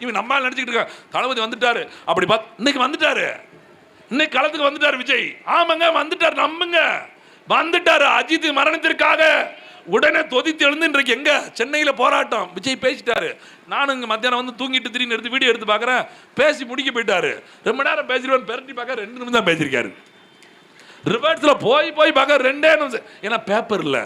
இவன் நம்ம நினச்சிக்கிட்டு இருக்கான். தளபதி வந்துட்டாரு. அப்படி பார்த்து இன்னைக்கு வந்துட்டாரு. இன்னைக்கு களத்துக்கு வந்துட்டாரு விஜய். ஆமாங்க வந்துட்டாரு நம்புங்க. வந்துட்டாரு அஜித் மரணத்திற்காக. உடனே தொதித்து எழுந்து இன்றைக்கு எங்க? சென்னையில் போராட்டம். விஜய் பேசிட்டாரு. நானும் இங்கே மத்தியானம் வந்து தூங்கிட்டு திடீர்னு எடுத்து வீடியோ எடுத்து பார்க்குறேன் பேசி முடிக்க போயிட்டாரு. ரொம்ப நேரம் பேசிடுவேன் பெரட்டி பார்க்க ரெண்டு நிமிஷம் தான் பேசியிருக்காரு. ரிவர்ஸ்ல போய் போய் பார்க்க ரெண்டே நிமிஷம். ஏன்னா பேப்பர் இல்லை.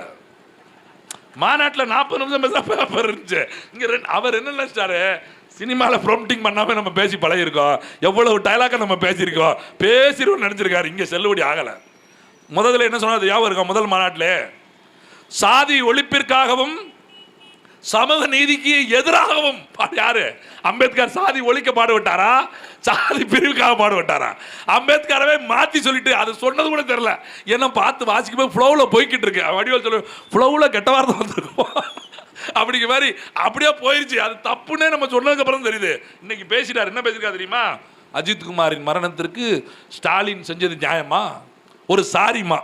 மாநாட்டில் நாற்பது நிமிஷம் பேச பேப்பர் இருந்துச்சு. இங்கே ரெண்டு அவர் என்ன நினைச்சிட்டாரு? சினிமாவில் ப்ரொம்டிங் பண்ணாமல் நம்ம பேசி பழகிருக்கோம் எவ்வளவு டைலாக்கை நம்ம பேசியிருக்கோம். பேசிடுவோம் நினச்சிருக்காரு. இங்கே செல்லுபடி ஆகலை. முதல்ல என்ன சொன்னது ஞாபகம் இருக்கோம் முதல் மாநாட்டில். சாதி ஒழிப்பிற்காகவும் சமூக நீதிக்கு எதிராகவும் யாரு? அம்பேத்கர் சாதி ஒழிக்க பாடுபட்டாரா? சாதி பிரிவுக்காக பாடுபட்டாரா? அம்பேத்கரவே மாத்தி சொல்லிட்டு அது சொன்னது கூட தெரியல. என்ன பார்த்து வாசிக்கும் போது ஃப்ளோவில் போய்கிட்டு இருக்கு வடிவல் சொல்லு ஃப்ளோவில் கெட்ட வார்த்தை வந்திருக்கும்? அப்படிங்க மாதிரி அப்படியே போயிருச்சு. அது தப்புன்னே நம்ம சொன்னதுக்கு அப்புறம் தெரியுது. இன்னைக்கு பேசிட்டார். என்ன பேசியிருக்கா தெரியுமா? அஜித் குமாரின் மரணத்திற்கு ஸ்டாலின் செஞ்சது நியாயமா? ஒரு சாரிமா.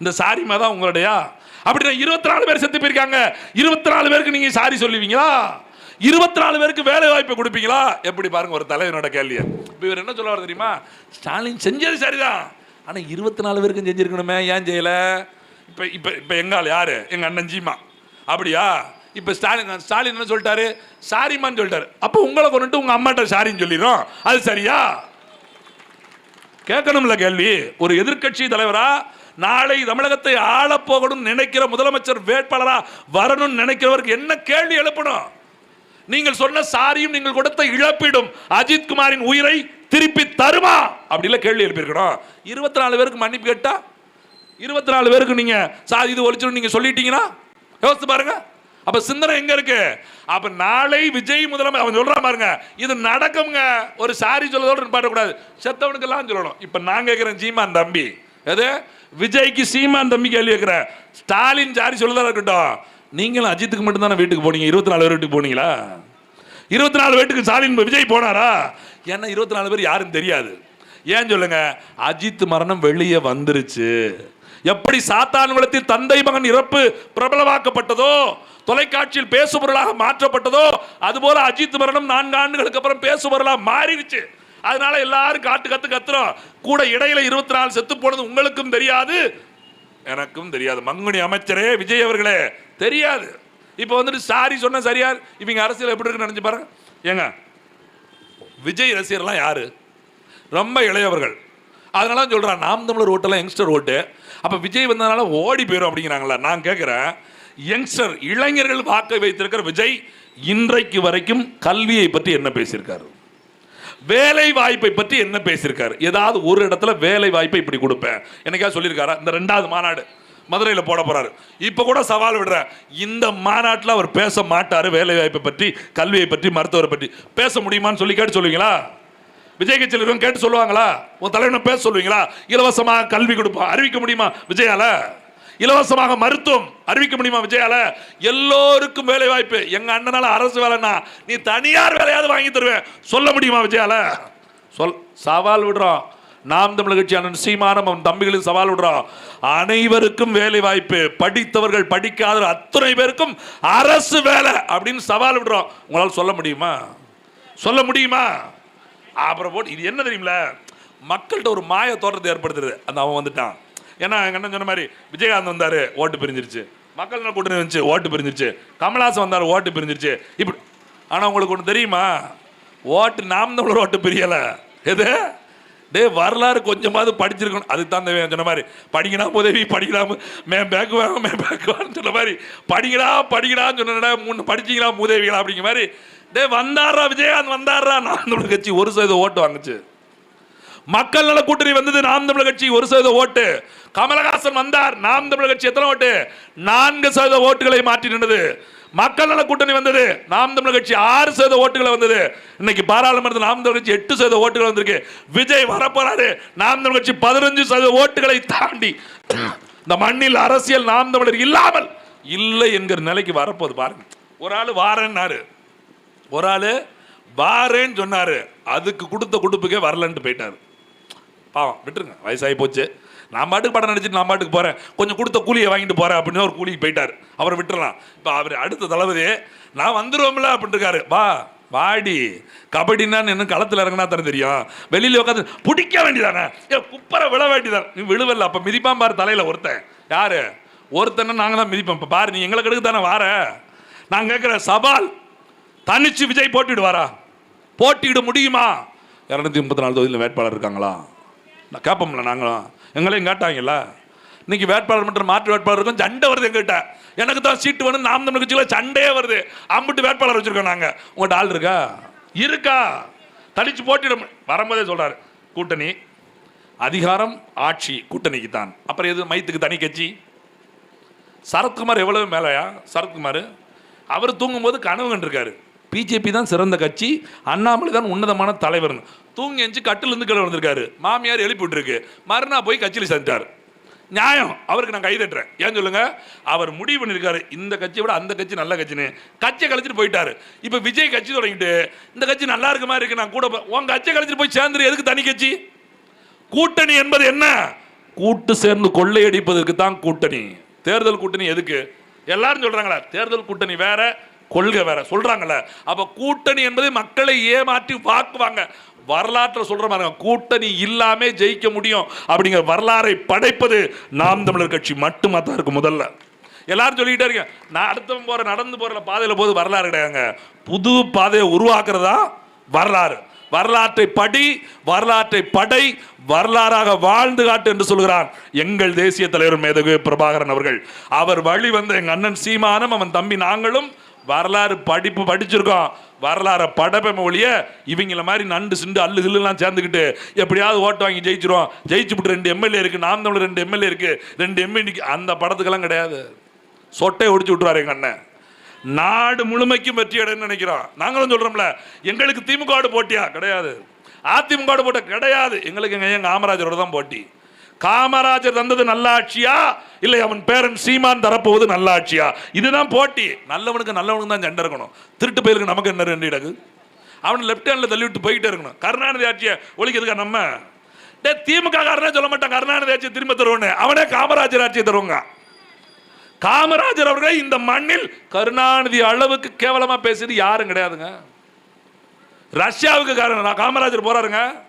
இந்த சாரிமா தான் உங்களுடையா? அப்படின்னா இருபத்தி நாலு பேர் செத்து போயிருக்காங்க. இருபத்தி நாலு பேருக்கு நீங்க சாரி சொல்லுவீங்களா? இருபத்தி நாலு பேருக்கு வேலை வாய்ப்பு கொடுப்பீங்களா? எப்படி பாருங்க ஒரு தலைவனோட கேள்வியை. இப்போ இவர் என்ன சொல்லுவார் தெரியுமா? ஸ்டாலின் செஞ்சது சரிதான். ஆனால் இருபத்தி நாலு பேருக்கும் செஞ்சுருக்கணுமே ஏன் செய்யல? இப்போ இப்போ இப்போ எங்கால் யார்? எங்கள் அண்ணன் ஜீமா அப்படியா? இப்போ ஸ்டாலின் ஸ்டாலின் என்ன சொல்லிட்டாரு? சாரிமான்னு சொல்லிட்டாரு. அப்போ உங்களை கொண்டுட்டு உங்கள் அம்மாட்ட சாரின்னு சொல்லிடும் அது சரியா? கேட்கணும்ல கேள்வி. ஒரு எதிர்க்கட்சி தலைவரா நாளை தமிழகத்தை ஆளப்போகணும் நினைக்கிற முதலமைச்சர் வேட்பாளராக வரணும்னு நினைக்கிறவருக்கு என்ன கேள்வி எழுப்பணும்? நீங்கள் சொன்ன சாரியும் நீங்கள் கொடுத்த இழப்பீடும் அஜித் குமாரின் உயிரை திருப்பி தருமா? அப்படிலாம் கேள்வி எழுப்பியிருக்கணும். இருபத்தி நாலு பேருக்கு மன்னிப்பு கேட்டா? இருபத்தி நாலு பேருக்கு நீங்க சாதி இது ஒழிச்சிடும் நீங்க சொல்லிட்டீங்கன்னா? யோசித்து பாருங்க. அப்ப சிந்தனை எங்க இருக்கு? அப்ப நாளை விஜய் முதலமை அவன் சொல்றான் பாருங்க இது நடக்குங்க ஒரு சாரி சொல்லதோடு பாடக்கூடாது செத்தவனுக்கு எல்லாம் சொல்லணும். இப்ப நான் கேட்கிறேன் ஜீமான் தம்பி. எது? விஜய்க்கு சீமான் தம்பி கேள்வி கேட்கிறேன் ஸ்டாலின் சாரி சொல்லதான் இருக்கட்டும். நீங்களும் அஜித்துக்கு மட்டும்தானே வீட்டுக்கு போனீங்க? இருபத்தி நாலு பேர் வீட்டுக்கு போனீங்களா? இருபத்தி நாலு வீட்டுக்கு ஸ்டாலின் விஜய் போனாரா? ஏன்னா இருபத்தி நாலு பேர் யாரும் தெரியாது. ஏன் சொல்லுங்க? அஜித் மரணம் வெளியே வந்துருச்சு. எப்படி சாத்தானுவலத்தில் தந்தை மகன் இறப்பு பிரபலமாக்கப்பட்டதோ தொலைக்காட்சியில் பேசுபொருளாக மாற்றப்பட்டதோ அதுபோல அஜித் மரணம் நான்கு ஆண்டுகளுக்கு அப்புறம் பேசுபொருளாக மாறிடுச்சு. அதனால எல்லாரும் காட்டு கத்து கத்துறோம். கூட இடையில இருபத்தி நாலு செத்து போனது உங்களுக்கும் தெரியாது. எனக்கும் தெரியாது. மங்குனி அமைச்சரே விஜய் அவர்களே தெரியாது. இப்போ வந்துட்டு சாரி சொன்ன சரியா? இவங்க அரசியல் எப்படி இருக்குன்னு நினைச்சு பாருங்க. ஏங்க விஜய் ரசிகர்லாம் யாரு? ரொம்ப இளையவர்கள். அதனால தான் சொல்றான் நாம் தமிழர் ஓட்டெல்லாம் யங்ஸ்டர் ஓட்டு. அப்ப விஜய் வந்ததுனால ஓடி போயிடும் அப்படிங்கிறாங்களா நான் கேட்குறேன் யங்ஸ்டர் இளைஞர்கள் வாக்கை வைத்திருக்கிற விஜய் இன்றைக்கு வரைக்கும் கல்வியை பற்றி என்ன பேசியிருக்காரு? வேலை வாய்ப்பை பற்றி என்ன பேசியிருக்காரு? ஏதாவது ஒரு இடத்துல வேலை வாய்ப்பை இப்படி கொடுப்பேன். என்னைக்கா சொல்லியிருக்காரா? இந்த ரெண்டாவது மாநாடு மதுரையில் போட போறாரு. இப்போ கூட சவால் விடுறேன். இந்த மாநாட்டில் அவர் பேச மாட்டார் வேலை வாய்ப்பை பற்றி கல்வியை பற்றி மருத்துவரை பற்றி. பேச முடியுமான்னு சொல்லி கேட்டு சொல்லுவீங்களா? விஜய் கட்சியில் இருக்கவங்க கேட்டு சொல்லுவாங்களா? உன் தலைவனை பேச சொல்லுவீங்களா? இலவசமாக கல்வி கொடுப்போம். அறிவிக்க முடியுமா விஜயால? இலவசமாக மருத்துவம் அறிவிக்க முடியுமா விஜயால? எல்லோருக்கும் வேலை வாய்ப்பு எங்க அண்ணனால அரசு வேலைன்னா நீ தனியார் வேலையாவது வாங்கி தருவேன். சொல்ல முடியுமா விஜயால? சொல். சவால் விடுறோம். நாம் தமிழ் கட்சி அண்ணன் சீமானம் அவன் தம்பிகளும் சவால் விடுறோம். அனைவருக்கும் வேலை வாய்ப்பு படித்தவர்கள் படிக்காத அத்தனை பேருக்கும் அரசு வேலை அப்படின்னு சவால் விடுறோம். உங்களால் சொல்ல முடியுமா? சொல்ல முடியுமா? அப்புறம் போட்டு இது என்ன தெரியுமில மக்கள்கிட்ட ஒரு மாய தோற்றத்தை ஏற்படுத்துறது. அந்த அவன் வந்துட்டான். ஏன்னா எங்க அண்ணன் சொன்ன மாதிரி விஜயகாந்த் வந்தார் ஓட்டு பிரிஞ்சிருச்சு. மக்கள் நல கூட்டணி வந்துச்சு ஓட்டு பிரிஞ்சிருச்சு. கமல்ஹாசன் வந்தார் ஓட்டு பிரிஞ்சிருச்சு. இப்படி ஆனால் உங்களுக்கு ஒன்று தெரியுமா? ஓட்டு நாம் தமிழர் ஓட்டு பிரியலை. எது? டே வரலாறு கொஞ்சமாவது படிச்சிருக்கணும். அதுக்கு தான் தேவை சொன்ன மாதிரி படிக்கலாம் உதவி படிக்கலாம் மே பேக்கு வாங்க மே பேக்கு வாங்கன்னு சொன்ன மாதிரி படிக்கடா படிக்கடான்னு சொன்னடா மூணு படிச்சீங்களா உதவிகளா அப்படிங்கிற மாதிரி. டே வந்தாரா விஜயகாந்த் வந்தாரா நான் கட்சி ஒரு சதவீதம் ஓட்டு வாங்குச்சு. மக்கள் நல கூட்டணி வந்தது நாம் தமிழர் கட்சி ஒரு சதவீத ஓட்டு. கமலஹாசன் வந்தார் நாம் தமிழர் கட்சி எத்தனை ஓட்டு? நான்கு சதவீத ஓட்டுகளை மாற்றி நின்றது. மக்கள் நல கூட்டணி வந்தது நாம் தமிழர் கட்சி ஆறு சதவீத ஓட்டுகளை வந்தது. இன்னைக்கு பாராளுமன்றத்தில் நாம் தமிழர் கட்சி எட்டு சதவீத ஓட்டுகள் வந்திருக்கு. விஜய் வரப்போறாரு நாம் தமிழர் கட்சி பதினஞ்சு சதவீத ஓட்டுகளை தாண்டி. இந்த மண்ணில் அரசியல் நாம் தமிழர் இல்லாமல் இல்லை என்கிற நிலைக்கு வரப்போகுது பாருங்க. ஒரு ஆள் வாரன்னாரு. ஒரு ஆள் வாரேன்னு சொன்னாரு. அதுக்கு கொடுத்த கொடுப்புக்கே வரலன்ட்டு போயிட்டாரு. பாவம் விட்டுருங்க. வயசாகி போச்சு. நான் பாட்டுக்கு படம் நடிச்சுட்டு நான் பாட்டுக்கு போகிறேன் கொஞ்சம் கொடுத்த கூலியை வாங்கிட்டு போகிறேன் அப்படின்னு ஒரு கூலிக்கு போயிட்டார். அவரை விட்டுறலாம். இப்போ அவர் அடுத்த தளபதி நான் வந்துடுவோம்ல அப்படின்ட்டுருக்காரு வா வாடி. கபடின்னா இன்னும் களத்தில் இறங்கினா தானே தெரியும். வெளியில் உட்காந்து பிடிக்க வேண்டியதானே? ஏ குப்பரை விழ வேண்டியதான்? நீ விழுவல்ல. அப்போ மிதிப்பான் பாரு தலையில் ஒருத்தன். யார்? ஒருத்தனை நாங்கள் தான் மிதிப்போம். இப்போ பாரு நீ எங்களை கெடுக்கு தானே வார. நான் கேட்குற சவால் தனிச்சு விஜய் போட்டிடுவாரா போட்டியிட முடியுமா? இரநூத்தி முப்பத்தி நாலு தொகுதியில் வேட்பாளர் இருக்காங்களா? நான் கேட்போம்ல நாங்களும். எங்களையும் கேட்டாங்கல்ல? இன்னைக்கு வேட்பாளர் மட்டும் மாற்று வேட்பாளர் இருக்கும் சண்டை வருது எங்கிட்ட எனக்கு தான் சீட்டு வேணும் நாம் தமிழ் கட்சியில் சண்டையே வருது. அம்பிட்டு வேட்பாளர் வச்சிருக்கோம் நாங்கள் உங்கள்கிட்ட ஆள் இருக்கா? இருக்கா. தடிச்சு போட்டிட வரும்போதே சொல்கிறார் கூட்டணி அதிகாரம் ஆட்சி கூட்டணிக்கு தான் அப்புறம் எது மைத்துக்கு தனி கட்சி? சரத்குமார் எவ்வளவு மேலையா? சரத்குமார் அவர் தூங்கும்போது கனவு கண்டிருக்காரு. பிஜேபி தான் சிறந்த கட்சி அண்ணாமலை தான் உன்னதமான தலைவர்னு தூங்கி எஞ்சி கட்டிலிருந்து கீழே வந்திருக்காரு மாமியார் எழுப்பி விட்டுருக்கு. மறுநாள் போய் கட்சியில் சேர்ந்துட்டார். நியாயம். அவருக்கு நான் கைதட்டுறேன் ஏன் சொல்லுங்க? அவர் முடிவு பண்ணியிருக்காரு இந்த கட்சியை விட அந்த கட்சி நல்ல கட்சின்னு. கட்சியை கழிச்சிட்டு போயிட்டாரு. இப்போ விஜய் கட்சி தொடங்கிட்டு இந்த கட்சி நல்லா இருக்க மாதிரி இருக்கு நான் கூட போ- உன் கட்சியை கழிச்சிட்டு போய் சேர்ந்துரு. எதுக்கு தனி கட்சி? கூட்டணி என்பது என்ன? கூட்டு சேர்ந்து கொள்ளையடிப்பதற்கு தான் கூட்டணி. தேர்தல் கூட்டணி எதுக்கு? எல்லாரும் சொல்றாங்களா தேர்தல் கூட்டணி வேற கொள்கை வேற சொல்றாங்கல்ல. அப்ப கூட்டணி என்பது மக்களை ஏமாற்றி வாக்குவாங்க. வரலாற்றை சொல்ற மாதிரி கூட்டணி இல்லாம ஜெயிக்க முடியும். அப்படிங்கிற வரலாறை படைப்பது நாம் தமிழர் கட்சி மட்டுமா தான் இருக்கு முதல்ல. எல்லாரும் சொல்லிக்கிட்டே இருக்கீங்க நான் அடுத்தவன் போற நடந்து போற பாதையில போது வரலாறு கிடையாதுங்க. புது பாதையை உருவாக்குறதா வரலாறு. வரலாற்றை படி வரலாற்றை படை வரலாறாக வாழ்ந்து காட்டு என்று சொல்கிறான் எங்கள் தேசிய தலைவர் மேதகு பிரபாகரன் அவர்கள். அவர் வழி வந்த எங்கள் அண்ணன் சீமானும் அவன் தம்பி நாங்களும் வரலாறு படிப்பு படிச்சிருக்கோம். வரலாறை படப்பை ஒழிய இவங்கள மாதிரி நண்டு சிண்டு அல்லு கில்லுலாம் சேர்ந்துக்கிட்டு எப்படியாவது ஓட்டு வாங்கி ஜெயிச்சிரும் ஜெயிச்சு விட்டு ரெண்டு எம்எல்ஏ இருக்கு நாம் தமிழ் ரெண்டு எம்எல்ஏ இருக்கு ரெண்டு எம்எல்ஏ அந்த படத்துக்கெல்லாம் கிடையாது. சொட்டை ஒடிச்சு விட்டுருவாரு எங்க அண்ணன். நாடு முழுமைக்கும் வெற்றி அடைன்னு நினைக்கிறோம். நாங்களும் சொல்றோம்ல எங்களுக்கு திமுக போட்டியா? கிடையாது. அதிமுக போட்ட கிடையாது. எங்களுக்கு எங்க காமராஜரோட தான் போட்டி. காமராஜர் தந்தது நல்லாட்சியா? இல்லை அவன் பேரன் சீமான் தரப்போவது நல்லாட்சியா? இதுதான் போட்டி. நல்லவனுக்கு நல்லவனுக்கு தான் சண்டை இருக்கணும். திருட்டு பயிருக்கு நமக்கு என்ன ரெண்டு இடகு அவன் லெஃப்ட் ஹேண்டில் தள்ளி விட்டு போயிட்டே இருக்கணும். கருணாநிதி ஆட்சியை ஒழிக்கிறதுக்கா நம்ம? டே திமுக காரனே சொல்ல மாட்டான். கருணாநிதி ஆட்சியை திரும்ப தருவோன்னு. அவனே காமராஜர் ஆட்சியை தருவாங்க. காமராஜர் அவர்களை இந்த மண்ணில் கருணாநிதி அளவுக்கு கேவலமாக பேசியது யாரும் கிடையாதுங்க. ரஷ்யாவுக்கு காரணம். காமராஜர் போறாருங்க.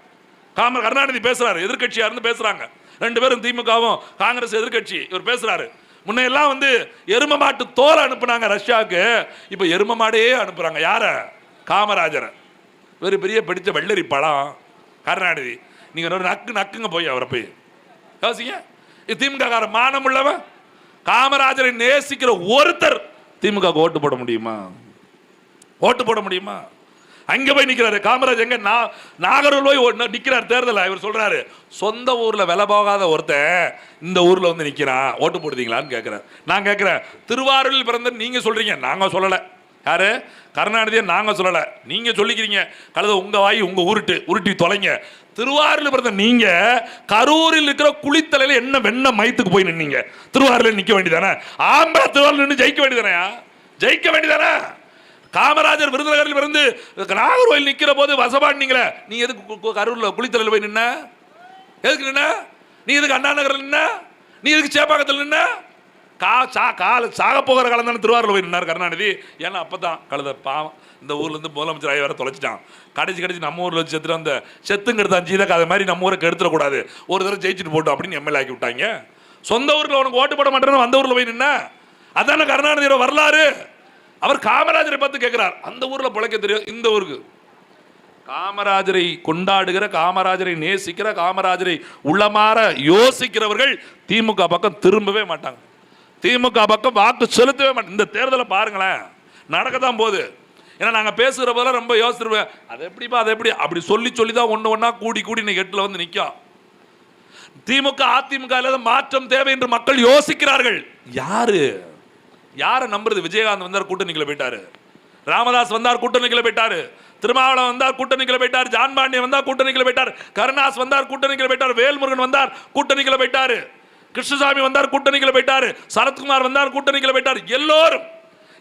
காம கருணாநிதி பேசுறாரு. எதிர்க்கட்சியா இருந்து பேசுறாங்க. ரெண்டு பேரும் திமுகவும் காங்கிரஸ் எதிர்க்கட்சி இவர் பேசுறாரு. முன்னையெல்லாம் வந்து எரும மாட்டு தோலை அனுப்புனாங்க ரஷ்யாவுக்கு. இப்போ எரும மாடையே அனுப்புறாங்க. யார? காமராஜரை. ஒரு பெரிய பிடிச்ச வெள்ளரி பழம். கருணாநிதி. நீங்க ஒரு நக்கு நக்குங்க போய் அவரை போய். யோசிங்க. இது திமுக கார மானம் உள்ளவன். காமராஜரை நேசிக்கிற ஒருத்தர் திமுக ஓட்டு போட முடியுமா? ஓட்டு போட முடியுமா? அங்க போய் நிக்கிறாரு. காமராஜ் எங்க? நான் நாகர்கோவில் போய் ஒரு நா- நிக்கிறார் இவர் சொல்றாரு சொந்த ஊர்ல விலை போகாத ஒருத்தன் இந்த ஊர்ல வந்து நிக்கிறான். ஓட்டு போடுதீங்களான்னு கேட்கிறேன் நான் கேட்கிறேன் திருவாரூரில் பிறந்த நீங்க சொல்றீங்க. நாங்க சொல்லல. யாரு? கருணாநிதியை நாங்க சொல்லல. நீங்க சொல்லிக்கிறீங்க. கழுத உங்க வாய் உங்க உருட்டு. உருட்டி தொலைங்க. திருவாரூரில் பிறந்த நீங்க கரூரில் இருக்கிற குளித்தலையில என்ன வெண்ண மயத்துக்கு போய் நின்னீங்க? திருவாரூரில் நிக்க வேண்டியதானே? ஆம்பளை திருவாரூர் நின்று ஜெயிக்க வேண்டியதானே ஜெயிக்க வேண்டியதானே? காமராஜர் விருதுநகரில் இருந்து நாகர்கோயில் நிற்கிற போது வசபாடினீங்களே நீ எதுக்கு கரூரில் குளித்தலில் போய் நின்ன? எதுக்கு நின்ன? நீ எதுக்கு அண்ணா நகரில் நின்ன? நீ எதுக்கு சேப்பாக்கத்தில் நின்ன? கா சா கால சாக போகிற காலம் தானே திருவாரூர் போய் நின்னார் கருணாநிதி. ஏன்னா அப்போ தான் கழுத பாவம். இந்த ஊர்லேருந்து முதலமைச்சர் ஆகி வர தொலைச்சிட்டான். கடைசி கடைசி நம்ம ஊரில் வச்சு செத்துட்டு அந்த செத்துங்கிறது ஜீதக்கு அதை மாதிரி நம்ம ஊருக்கு எடுத்துடக்கூடாது ஒரு தடவை ஜெயிச்சுட்டு போட்டோம் அப்படின்னு எம்எல்ஏ ஆக்கி விட்டாங்க. சொந்த ஊரில் உனக்கு ஓட்டு போட மாட்டேன்னு வந்த ஊரில் போய் நின்ன. அதானே கருணாநிதியோட வரலாறு? அவர் காமராஜரை பார்த்து கேட்கிறார் அந்த ஊரில் பிழைக்க தெரியும் இந்த ஊருக்கு. காமராஜரை கொண்டாடுகிற காமராஜரை நேசிக்கிற காமராஜரை உள்ளமாற யோசிக்கிறவர்கள் திமுக பக்கம் திரும்பவே மாட்டாங்க. திமுக பக்கம் வாக்கு செலுத்தவே மாட்டாங்க. இந்த தேர்தலை பாருங்களேன் நடக்க தான் போகுது. ஏன்னா நாங்கள் பேசுகிற போதெல்லாம் ரொம்ப யோசிச்சிருவேன் அது எப்படிப்பா அது எப்படி? அப்படி சொல்லி சொல்லி தான் ஒன்று ஒன்றா கூடி கூடி இன்னைக்கு எட்டில் வந்து நிற்கும் திமுக அதிமுக இல்லாத மாற்றம் தேவை என்று மக்கள் யோசிக்கிறார்கள். யாரு? யாரை நம்புறது? விஜயகாந்த் வந்தார் கூட்டணிக்குள்ள போயிட்டாரு. ராமதாஸ் வந்தார் கூட்டணிக்குள்ள போயிட்டாரு. திருமாவளம் வந்தார் கூட்டணிக்குள்ள போயிட்டார். ஜான் பாண்டியன் வந்தார் கூட்டணிக்குள்ள போயிட்டார். கருணாஸ் வந்தார் கூட்டணிக்குள்ள போயிட்டார். வேல்முருகன் வந்தார் கூட்டணிக்குள்ள போயிட்டாரு. கிருஷ்ணசாமி வந்தார் கூட்டணிக்குள்ள போயிட்டாரு. சரத்குமார் வந்தார் கூட்டணிக்குள்ள போயிட்டார். எல்லோரும்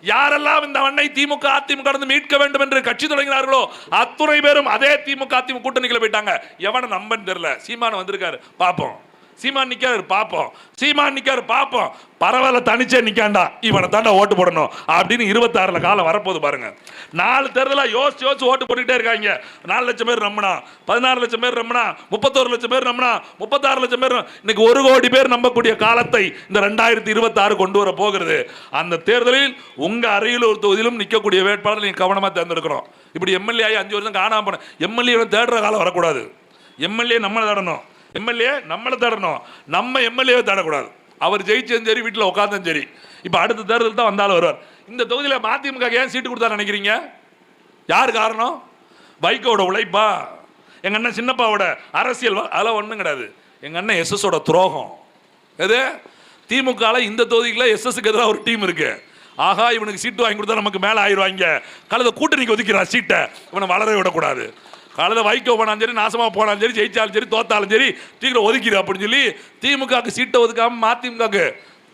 யாரெல்லாம் இந்த மண்ணை திமுக அதிமுக மீட்க வேண்டும் என்று கட்சி தொடங்கினார்களோ அத்துணை பேரும் அதே திமுக அதிமுக கூட்டணிக்குள்ள போயிட்டாங்க. எவனை நம்பன்னு தெரியல. சீமானம் வந்திருக்காரு. பார்ப்போம். சீமான் நிற்காரு பார்ப்போம் சீமான் நிற்காரு பார்ப்போம் பரவாயில்ல தனிச்சே நிற்காண்டா இவனை தாண்டா ஓட்டு போடணும் அப்படின்னு இருபத்தாறுல காலம் வரப்போகுது பாருங்க. நாலு தேர்தலாக யோசிச்சு யோசிச்சு ஓட்டு போட்டுக்கிட்டே இருக்காங்க. நாலு லட்சம் பேர் நம்பினா பதினாறு லட்சம் பேர் நம்பினா முப்பத்தோரு லட்சம் பேர் நம்பினா முப்பத்தாறு லட்சம் பேர் இன்னைக்கு ஒரு கோடி பேர் நம்பக்கூடிய காலத்தை இந்த ரெண்டாயிரத்தி இருபத்தாறு கொண்டு வர போகிறது. அந்த தேர்தலில் உங்க அரியலூர் தொகுதியிலும் நிற்கக்கூடிய வேட்பாளர் நீங்கள் கவனமாக தேர்ந்தெடுக்கணும். இப்படி எம்எல்ஏ ஆகி அஞ்சு வருஷம் காணாம போன எம்எல்ஏ தேடுற காலம் வரக்கூடாது. எம்எல்ஏ நம்மளை தேடணும். எம்எல்ஏ நம்மளை தேடணும். நம்ம எம்எல்ஏவை தேடக்கூடாது. அவர் ஜெயிச்சதும் சரி வீட்டில் உட்காந்தும் சரி. இப்போ அடுத்த தேர்தல் தான் வந்தாலும் வருவார். இந்த தொகுதியில் மதிமுக ஏன் சீட்டு கொடுத்தா நினைக்கிறீங்க? யார் காரணம்? வைகோட உழைப்பா? எங்கள் அண்ணன் சின்னப்பாவோட அரசியல் அதெல்லாம் ஒன்றும் கிடையாது. எங்கள் அண்ணன் எஸ்எஸோட துரோகம். எது? திமுகவில் இந்த தொகுதியில் எஸ்எஸ்க்கு எதிராக ஒரு டீம் இருக்கு. ஆகா இவனுக்கு சீட்டு வாங்கி கொடுத்தா நமக்கு மேலே ஆயிடுவாங்க. கழுத கூட்டணிக்கு ஒதுக்கிறான் சீட்டை இவனை வளர விடக்கூடாது. கழுத வைகோ போனாலும் சரி நாசமாக போனாலும் சரி ஜெயிச்சாலும் சரி தோத்தாலும் சரி சீக்கிரம் ஒதுக்கிடு அப்படின்னு சொல்லி திமுகவுக்கு சீட்டை ஒதுக்காமல் மதிமுகவுக்கு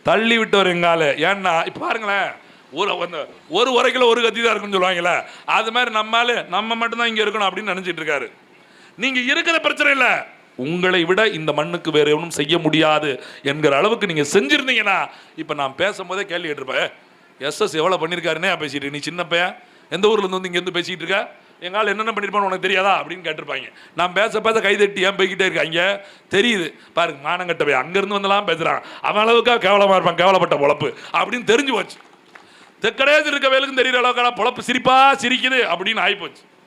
தள்ளி விட்டவர் எங்கால? ஏன்னா இப்போ பாருங்களேன் ஒரு அந்த ஒரு உரைக்கில் ஒரு கத்தி தான் இருக்குன்னு சொல்லுவாங்களே அது மாதிரி நம்மால் நம்ம மட்டும்தான் இங்கே இருக்கணும் அப்படின்னு நினச்சிட்டு இருக்காரு. நீங்கள் இருக்கிற பிரச்சனை இல்லை. உங்களை விட இந்த மண்ணுக்கு வேறு எவனும் செய்ய முடியாது என்கிற அளவுக்கு நீங்கள் செஞ்சுருந்தீங்கன்னா இப்போ நான் பேசும்போதே கேள்வி கேட்டிருப்பேன். எஸ்எஸ் எவ்வளோ பண்ணியிருக்காருன்னே பேசிட்டு நீ சின்ன எந்த ஊர்லேருந்து வந்து இங்கேருந்து பேசிகிட்டு இருக்க? எங்களால் ஆள் என்னென்ன பண்ணியிருப்பான்னு உனக்கு தெரியாதா அப்படின்னு கேட்டிருப்பாங்க. நான் பேச பேச கைதட்டி ஏன் போய்கிட்டே இருக்காங்க? தெரியுது. பாருங்க மானங்கட்டவை அங்கேருந்து வந்தெல்லாம் பேசுறான். அவன் அளவுக்காக கேவலமா இருப்பான் கேவலப்பட்ட பொழப்பு அப்படின்னு தெரிஞ்சு போச்சு. தெக்கடையாது இருக்க வேலுக்கும் தெரியற அளவுக்கான பொழப்பு சிரிப்பா சிரிக்குது அப்படின்னு ஆகிப்போச்சு